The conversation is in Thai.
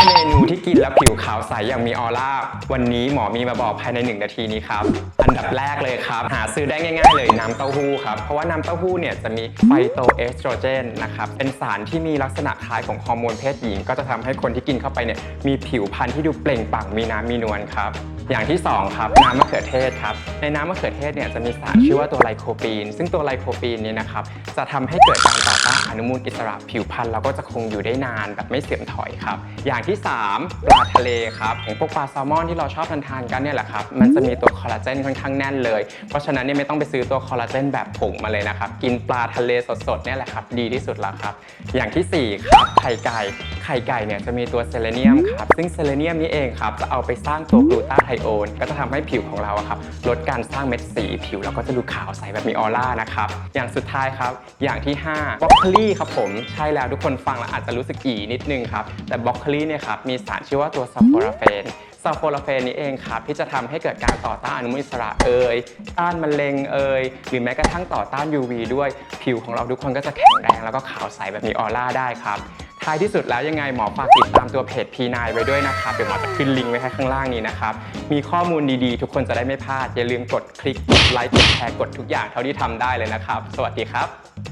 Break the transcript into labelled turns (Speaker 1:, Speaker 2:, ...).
Speaker 1: 5 เมนูที่กินแล้วผิวขาวใสอย่างมีออร่า วันนี้หมอมีมาบอกภายใน 1 นาทีนี้ครับ อันดับแรกเลยครับ หาซื้อได้ง่ายๆเลยน้ำเต้าหู้ครับ เพราะว่าน้ำเต้าหู้เนี่ยจะมีไฟโตเอสโตรเจนนะครับ เป็นสารที่มีลักษณะคล้ายของฮอร์โมนเพศหญิง ก็จะทำให้คนที่กินเข้าไปเนี่ยมีผิวพรรณที่ดูเปล่งปลั่งมีน้ำมีนวลครับ อย่างที่ 2 ครับ น้ำมะเขือเทศครับ ในน้ำมะเขือเทศเนี่ยจะมีสารชื่อว่าตัวไลโคปีน ซึ่งตัวไลโคปีนเนี่ยนะครับจะทำให้เกิดการต่อต้านอนุมูลอิสระผิวพรรณเราก็จะคงอยู่ได้นานแบบไม่เสื่อมถอยครับ อย่างที่ 3 ปลาทะเลครับอย่างพวกปลาแซลมอนที่เราชอบทานทานๆกันเนี่ยแหละครับมันจะมีตัวคอลลาเจนค่อนข้างแน่นเลย เพราะฉะนั้นเนี่ยไม่ต้องไปซื้อตัวคอลลาเจนแบบผงมาเลยนะครับกินปลาทะเลสดๆเนี่ยแหละครับดีที่สุดแล้วครับอย่างทีสี่4 ครับไข่ไก่ไข่ไก่เนี่ยจะมีตัวเซเลเนียมครับซึ่งเซเลเนียมนี้เองครับจะเอาไปสร้างตัวกลูตาไทโอนก็จะทำให้ผิวของเราครับลดการสร้างเม็ดสีผิวเราก็จะดูขาวใสแบบมีออร่านะครับอย่างสุดท้ายครับอย่างที่5บรอกโคลีครับผมใช่แล้วทุกคนฟังแล้วอาจจะรู้สึกอีนิดนึงครับแต่บรอกโคลีเนี่ยครับมีสารชื่อว่าตัวซัลโฟราเฟนซัลโฟราเฟนนี้เองครับที่จะทำให้เกิดการต่อต้านอนุมูลอิสระเอ่ยต้านมะเร็งเอ่ยหรือแม้กระทั่งต่อต้าน UV ด้วย ผิวของเราทุกคนก็จะแข็งแรงแล้วก็ขาวใสแบบมีออร่าได้ครับ ท้ายที่สุดแล้วยังไงหมอฝากติดตามตัวเพจ P9 ไว้ด้วยนะครับเดี๋ยวหมอจะขึ้นลิงก์ไว้ให้ข้างล่างนี้นะครับ มีข้อมูลดีๆ ทุกคนจะได้ไม่พลาด อย่าลืมกดคลิกกดไลค์กดแชร์กดทุกอย่างเท่าที่ทำได้เลยนะครับ สวัสดีครับ